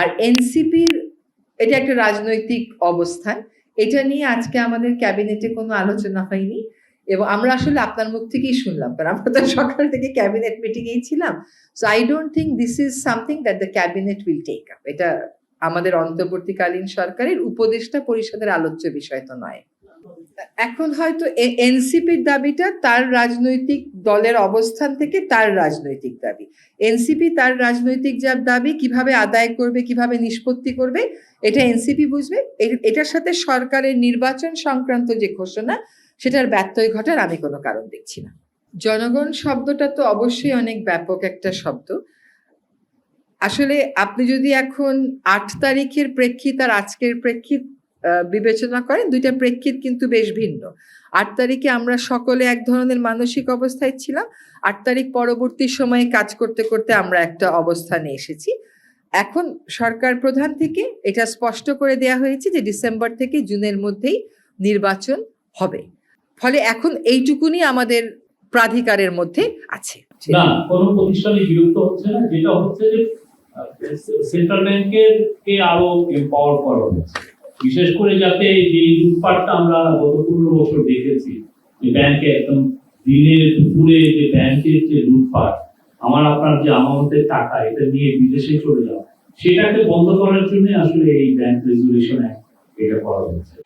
আর এনসিপির এটা একটা রাজনৈতিক অবস্থান। এটা নিয়ে আজকে আমাদের ক্যাবিনেটে কোনো আলোচনা হয়নি এবং আমরা আসলে আপনার মুখ থেকেই শুনলাম, কারণ আমরা তো সকাল থেকে ক্যাবিনেট মিটিংয়েই ছিলাম। So I don't think this is something that the cabinet will take up এটা আমাদের অন্তর্বর্তীকালীন সরকারের উপদেষ্টা পরিষদের আলোচ্য বিষয় তো নয়। এখন হয়তো এনসিপির দাবিটা তার রাজনৈতিক দলের অবস্থান থেকে তার রাজনৈতিক দাবি। এনসিপি তার রাজনৈতিক যা দাবি, কীভাবে আদায় করবে, কীভাবে নিষ্পত্তি করবে, এটা এনসিপি বুঝবে। এটার সাথে সরকারের নির্বাচন সংক্রান্ত যে ঘোষণা, সেটার ব্যত্যয় ঘটার আমি কোনো কারণ দেখছি না। জনগণ শব্দটা তো অবশ্যই অনেক ব্যাপক একটা শব্দ। আসলে আপনি যদি এখন আট তারিখের প্রেক্ষিত আর আজকের প্রেক্ষিত বিবেচনা করেন দুইটা প্রেক্ষিত কিন্তু বেশ ভিন্ন। আট তারিখে আমরা সকলে এক ধরনের মানসিক অবস্থায় ছিলাম। আট তারিখ পরবর্তী সময়ে কাজ করতে করতে আমরা একটা অবস্থানে এসেছি। এখন সরকার প্রধান থেকে এটা স্পষ্ট করে দেয়া হয়েছে যে ডিসেম্বর থেকে জুনের মধ্যেই নির্বাচন হবে। ফলে এখন এইটুকুনি আমাদের প্রাধিকারের মধ্যে আছে। না, কোন প্রতিষ্ঠানে বিরক্ত হচ্ছে না। যেটা হচ্ছে যে সেন্ট্রাল ব্যাংকের কে আরও এম্পাওয়ার করা হচ্ছে। বিশেষ করে যাতে যে লুটপাটটা আমরা গত পনেরো বছর দেখেছি, যে ব্যাংকে একদম দিনের দুপুরে যে ব্যাংকের যে লুটপাট, আমার আপনার যে আমানতের টাকা, এটা নিয়ে বিদেশে চলে যাওয়া, সেটাকে বন্ধ করার জন্য আসলে এই ব্যাংক রেজুলেশন এটা করা হয়েছে।